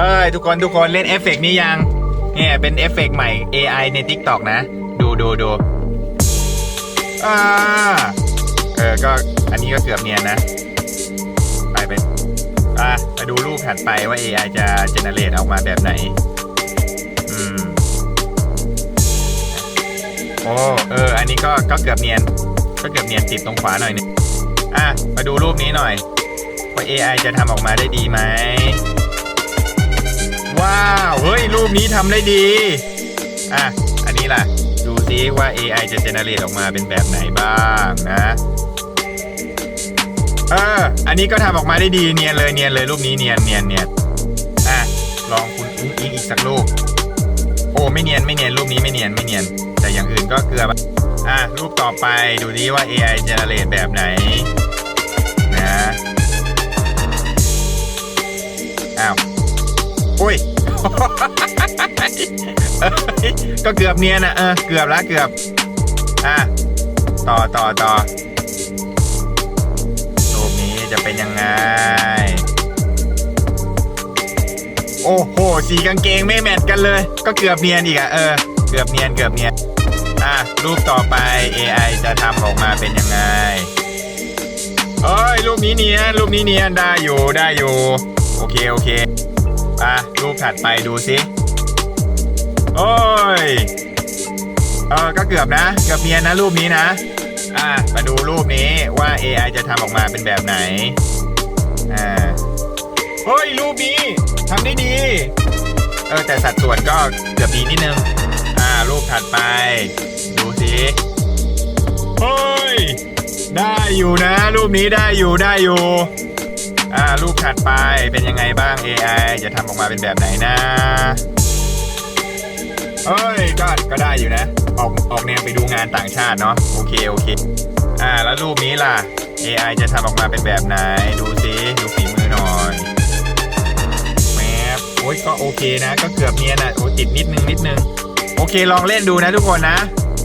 เอ้ยทุกคนทุกคนเล่นเอฟเฟกต์นี้ยัง เนี่ยเป็นเอฟเฟกต์ใหม่ AI ใน TikTok นะ ดูดูดูอ่าเออก็อันนี้ก็เกือบเนียนนะ ไปไปอะมาดูรูปถัดไปว่า AI จะเจเนเรตออกมาแบบไหน อืม โอ้เออ อันนี้ก็ก็เกือบเนียน ก็เกือบเนียนติดตรงขวาหน่อยนึงอะ มาดูรูปนี้หน่อย ว่า AI จะทำออกมาได้ดีไหม ปนี้ทำได้ดี อะ อันนี้ล่ะ ดูซิว่า AI จะเจเนเรตออกมาเป็นแบบไหนบ้างนะ เออ อันนี้ก็ทำออกมาได้ดีเนียนเลยเนียนเลยรูปนี้เนียนเนียนเนียนอะ ลองคุณอุ้งอิงอีกสักรูป โอ้ไม่เนียนไม่เนียนรูปนี้ไม่เนียนไม่เนียน แต่อย่างอื่นก็เกลืออะ รูปต่อไปดูดิว่า AI เจเนเรตแบบไหนนะอ้าวอุ้ยเอ้ย ก็เกือบเนียนอะเออเกือบละเกือบ อะ ต่อต่อต่อรูปนี้จะเป็นยังไง โอ้โหสีกางเกงไม่แมทกันเลย ก็เกือบเนียนอีกอะเออเกือบเนียนเกือบเนียนอะรูปต่อไป AI จะทำออกมาเป็นยังไงเอ้ยรูปนี้เนียนรูปนี้เนียนได้อยู่ได้อยู่ โอเคโอเคอะรูปถัดไปดูสิ เออก็เกือบนะเกือบเนียนนะรูปนี้นะ อะมาดูรูปนี้ว่า AI จะทำออกมาเป็นแบบไหน อ่า เฮ้ย รูปนี้ทำได้ดี เออ แต่สัดส่วนก็เกือบดีนิดนึง อ่า รูปถัดไป ดูสิเฮ้ย ได้อยู่นะ รูปนี้ได้อยู่ได้อยู่ อ่า รูปถัดไปเป็นยังไงบ้าง AI จะทำออกมาเป็นแบบไหนนะเฮ้ยก็ ก็ได้อยู่นะ ออกออกแนวไปดูงานต่างชาติเนาะโอเคโอเคอ่าแล้วรูปนี้ล่ะ AI จะทำออกมาเป็นแบบไหน ดูสิดูฝีมือหน่อยแมปโอ้ยก็โอเคนะ ก็เกือบเนียนอะโอ้ติดนิดนึงนิดนึง โอเคลองเล่นดูนะทุกคนนะ